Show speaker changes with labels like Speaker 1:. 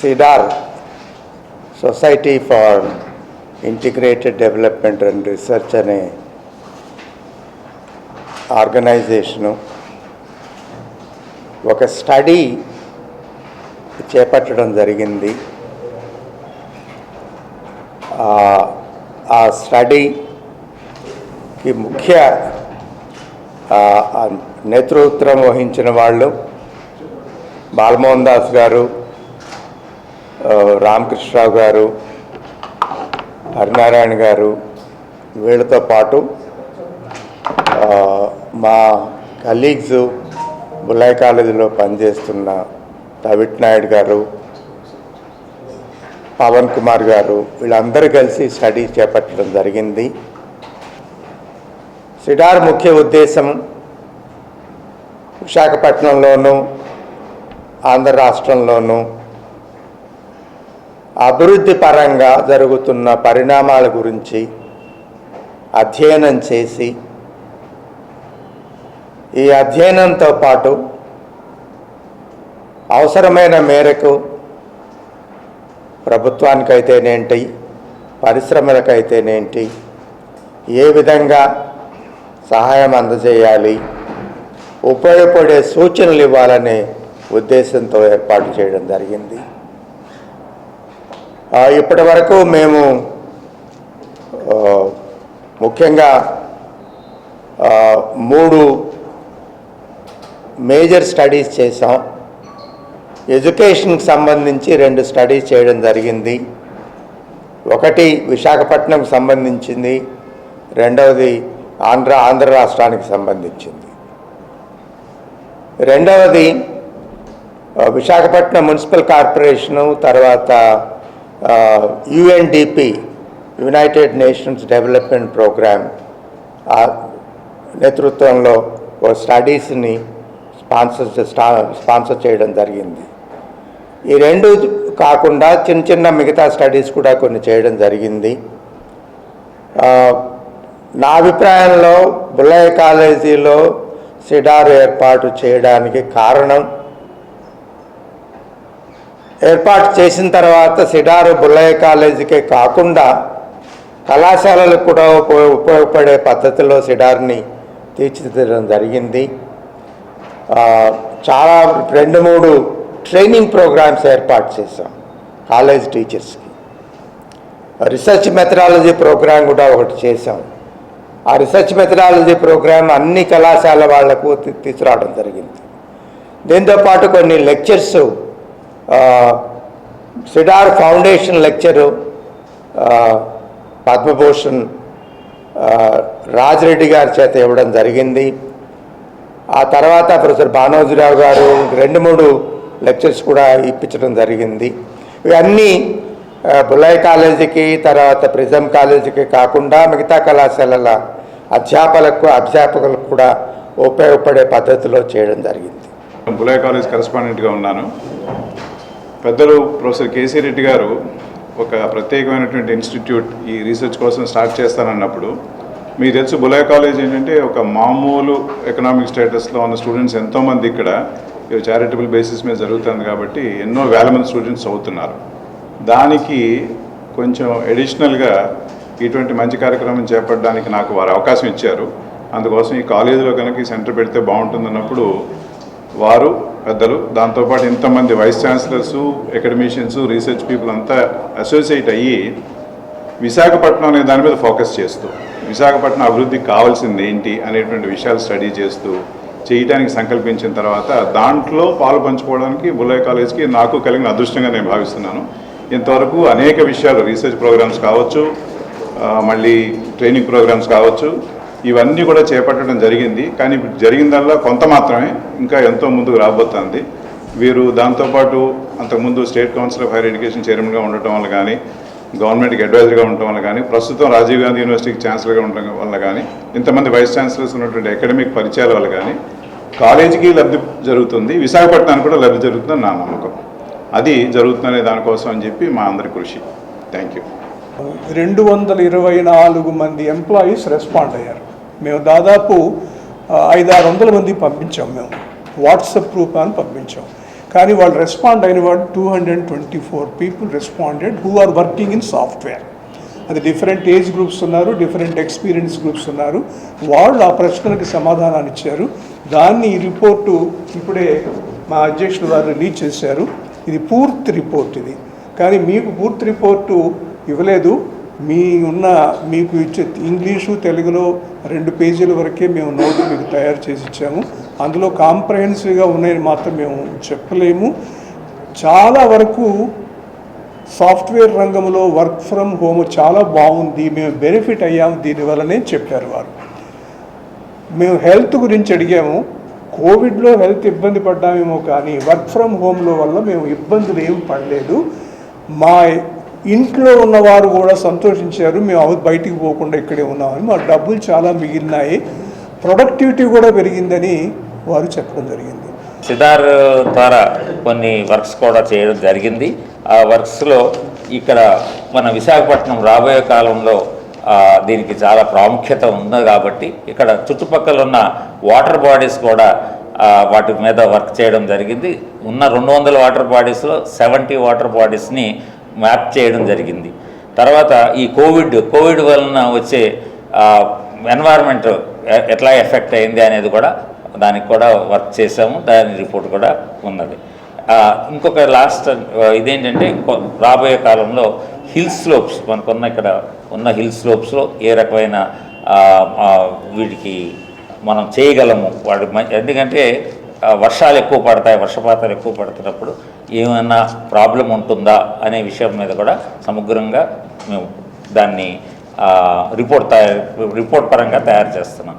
Speaker 1: Cider society for integrated development and research అనే organisation ఒక study చేపట్టడం జరిగింది. ఆ- స్టడీకి ముఖ్య నేతృత్వం వహించిన వాళ్ళు బాలమోహన్ దాస్ గారు రామకృష్ణరావు గారు హరినారాయణ గారు వీళ్ళతో పాటు మా కలీగ్స్ బుల్లాయి కాలేజీలో పనిచేస్తున్న తవిట్ నాయుడు గారు పవన్ కుమార్ గారు వీళ్ళందరూ కలిసి స్టడీ చేపట్టడం జరిగింది. సిడార్ ముఖ్య ఉద్దేశం విశాఖపట్నంలోనూ ఆంధ్ర రాష్ట్రంలోనూ అభివృద్ధి పరంగా జరుగుతున్న పరిణామాల గురించి అధ్యయనం చేసి ఈ అధ్యయనంతో పాటు అవసరమైన మేరకు ప్రభుత్వానికైతేనేంటి పరిశ్రమలకైతేనేంటి ఏ విధంగా సహాయం అందజేయాలి ఉపయోగపడే సూచనలు ఇవ్వాలనే ఉద్దేశంతో ఏర్పాటు చేయడం జరిగింది. ఇప్పటి వరకు మేము ముఖ్యంగా మూడు మేజర్ స్టడీస్ చేసాం ఎడ్యుకేషన్కి సంబంధించి రెండు స్టడీస్ చేయడం జరిగింది. ఒకటి విశాఖపట్నంకి సంబంధించింది. రెండవది ఆంధ్ర ఆంధ్ర రాష్ట్రానికి సంబంధించింది. రెండవది విశాఖపట్నం మున్సిపల్ కార్పొరేషను తర్వాత UNDP United Nations development programme నేతృత్వంలో ఓ స్టడీస్ని స్పాన్సర్ స్టా- స్పాన్సర్ చేయడం జరిగింది. ఈ రెండు కాకుండా చిన్న చిన్న మిగతా స్టడీస్ కూడా కొన్ని చేయడం జరిగింది. నా అభిప్రాయంలో బుల్లయ్య కాలేజీలో సిడార్ ఏర్పాటు చేయడానికి కారణం ఏర్పాటు చేసిన తర్వాత సిడారు బుల్లయ్య కాలేజీకే కాకుండా కళాశాలలకు కూడా ఉప- ఉపయోగపడే పద్ధతిలో సిడార్ని తీర్చిదిద్దడం జరిగింది. చాలా రెండు మూడు ట్రైనింగ్ ప్రోగ్రామ్స్ ఏర్పాటు చేశాం కాలేజ్ టీచర్స్కి. రీసెర్చ్ మెథడాలజీ ప్రోగ్రామ్ కూడా ఒకటి చేశాం. ఆ రీసెర్చ్ మెథడాలజీ ప్రోగ్రామ్ అన్ని కళాశాల వాళ్ళకు తీసుకురావడం జరిగింది. దీంతోపాటు కొన్ని lectures cider foundation lecture Padma Bhushan Raja Reddy గారి చేత ఇవ్వడం జరిగింది. ఆ తర్వాత ప్రొఫెసర్ భానోజీరావు గారు రెండు మూడు లెక్చర్స్ కూడా ఇప్పించడం జరిగింది. ఇవన్నీ ఆ, బుల్లయ్య కాలేజీకి తర్వాత ప్రిజం కాలేజీకి కాకుండా మిగతా కళాశాలల అధ్యాపకులకు అధ్యాపకులకు కూడా ఉపయోగపడే పద్ధతిలో చేయడం జరిగింది.
Speaker 2: బులాయ్ కాలేజ్ కరెస్పాండెంట్గా ఉన్నాను. పెద్దలు ప్రొఫెసర్ కేసీ రెడ్డి గారు ఒక ప్రత్యేకమైనటువంటి ఇన్స్టిట్యూట్ ఈ రీసెర్చ్ కోసం స్టార్ట్ చేస్తానన్నప్పుడు మీకు తెలుసు బులాయ్ కాలేజ్ ఏంటంటే ఒక మామూలు ఎకనామిక్ స్టేటస్లో ఉన్న స్టూడెంట్స్ ఎంతోమంది ఇక్కడ చారిటబుల్ బేసిస్ మీద జరుగుతుంది కాబట్టి ఎన్నో వేల మంది స్టూడెంట్స్ చదువుతున్నారు. దానికి కొంచెం ఎడిషనల్గా ఇటువంటి మంచి కార్యక్రమం చేపట్టడానికి నాకు వారు అవకాశం ఇచ్చారు. అందుకోసం ఈ కాలేజీలో కనుక సెంటర్ పెడితే బాగుంటుందన్నప్పుడు వారు పెద్దలు. దాంతోపాటు ఇంతమంది vice chancellors academicians research people అంతా అసోసియేట్ అయ్యి విశాఖపట్నం అనే దాని మీద ఫోకస్ చేస్తూ విశాఖపట్నం అభివృద్ధికి కావాల్సింది ఏంటి అనేటువంటి విషయాలు స్టడీ చేస్తూ చేయడానికి సంకల్పించిన తర్వాత దాంట్లో పాలు పంచుకోవడానికి బుల్లయ్య కాలేజ్కి నాకు కలిగిన అదృష్టంగా నేను భావిస్తున్నాను. ఇంతవరకు అనేక విషయాలు రీసెర్చ్ ప్రోగ్రామ్స్ కావచ్చు మళ్ళీ ట్రైనింగ్ ప్రోగ్రామ్స్ కావచ్చు ఇవన్నీ కూడా చేపట్టడం జరిగింది. కానీ జరిగిందల్లా కొంత మాత్రమే ఇంకా ఎంతో ముందుకు రాబోతుంది. వీరు దాంతోపాటు అంతకుముందు state council of higher education చైర్మన్గా ఉండటం వల్ల కానీ గవర్నమెంట్కి అడ్వైజర్గా ఉండటం వల్ల కానీ ప్రస్తుతం రాజీవ్ గాంధీ యూనివర్సిటీకి ఛాన్సలర్గా ఉండటం వల్ల కానీ ఇంతమంది వైస్ ఛాన్సలర్స్ ఉన్నటువంటి అకాడమిక్ పరిచయాల వల్ల కానీ కాలేజీకి లబ్ధి జరుగుతుంది. విశాఖపట్నానికి కూడా లబ్ధి జరుగుతుందని నా నమ్మకం. అది జరుగుతుందనే దానికోసం అని చెప్పి మా అందరి కృషి. థ్యాంక్ యూ
Speaker 3: రెండు వందల ఇరవై నాలుగు మంది ఎంప్లాయీస్ రెస్పాండ్ అయ్యారు. మేము దాదాపు ఐదారు వందల మంది పంపించాం మేము. వాట్సప్ గ్రూప్ అని పంపించాం. కానీ వాళ్ళు రెస్పాండ్ అయిన వాడు two hundred twenty four people responded who are working in software. అది డిఫరెంట్ ఏజ్ గ్రూప్స్ ఉన్నారు డిఫరెంట్ ఎక్స్పీరియన్స్ గ్రూప్స్ ఉన్నారు. వాళ్ళు ఆ ప్రశ్నలకు సమాధానాన్ని ఇచ్చారు. దాన్ని ఈ రిపోర్టు ఇప్పుడే మా అధ్యక్షుడు వారు రిలీజ్ చేశారు. ఇది పూర్తి రిపోర్ట్ ఇది. కానీ మీకు పూర్తి రిపోర్టు ఇవ్వలేదు. మీ ఉన్న మీకు ఇచ్చే ఇంగ్లీషు తెలుగులో రెండు పేజీల వరకే మేము నోట్ మీకు తయారు చేసి ఇచ్చాము. అందులో కాంప్రహెన్సివ్గా ఉన్నాయని మాత్రం మేము చెప్పలేము. చాలా వరకు సాఫ్ట్వేర్ రంగంలో వర్క్ ఫ్రమ్ హోమ్ చాలా బాగుంది మేము బెనిఫిట్ అయ్యాము దీనివల్లనే చెప్పారు వారు. మేము హెల్త్ గురించి అడిగాము. కోవిడ్లో హెల్త్ ఇబ్బంది పడ్డామేమో కానీ వర్క్ ఫ్రమ్ హోమ్లో వల్ల మేము ఇబ్బందులు ఏం పడలేదు. మా ఇంట్లో ఉన్నవారు కూడా సంతోషించారు మేము బయటికి పోకుండా ఇక్కడే ఉన్నామని. మా డబ్బులు చాలా మిగిలినాయి. ప్రొడక్టివిటీ కూడా పెరిగిందని వారు చెప్పడం జరిగింది.
Speaker 4: సిదార్ ద్వారా కొన్ని వర్క్స్ కూడా చేయడం జరిగింది. ఆ వర్క్స్లో ఇక్కడ మన విశాఖపట్నం రాబోయే కాలంలో దీనికి చాలా ప్రాముఖ్యత ఉంది కాబట్టి ఇక్కడ చుట్టుపక్కల ఉన్న వాటర్ బాడీస్ కూడా వాటి మీద వర్క్ చేయడం జరిగింది. ఉన్న రెండు వందల వాటర్ బాడీస్లో సెవెంటీ వాటర్ బాడీస్ని మ్యాప్ చేయడం జరిగింది. తర్వాత ఈ కోవిడ్ కోవిడ్ వలన వచ్చే ఎన్వైర్న్మెంట్ ఎట్లా ఎఫెక్ట్ అయింది అనేది కూడా దానికి కూడా వర్క్ చేసాము దాని రిపోర్ట్ కూడా ఉన్నది. ఇంకొక లాస్ట్ ఇదేంటంటే రాబోయే కాలంలో హిల్ స్లోప్స్ మనకున్న ఇక్కడ ఉన్న హిల్ స్లోప్స్లో ఏ రకమైన వీటికి మనం చేయగలము. వాటి ఎందుకంటే వర్షాలు ఎక్కువ పడతాయి వర్షపాతాలు ఎక్కువ పడుతున్నప్పుడు ఏమైనా ప్రాబ్లం ఉంటుందా అనే విషయం మీద కూడా సమగ్రంగా మేము దాన్ని రిపోర్ట్ తయారు రిపోర్ట్ పరంగా తయారు చేస్తున్నాం.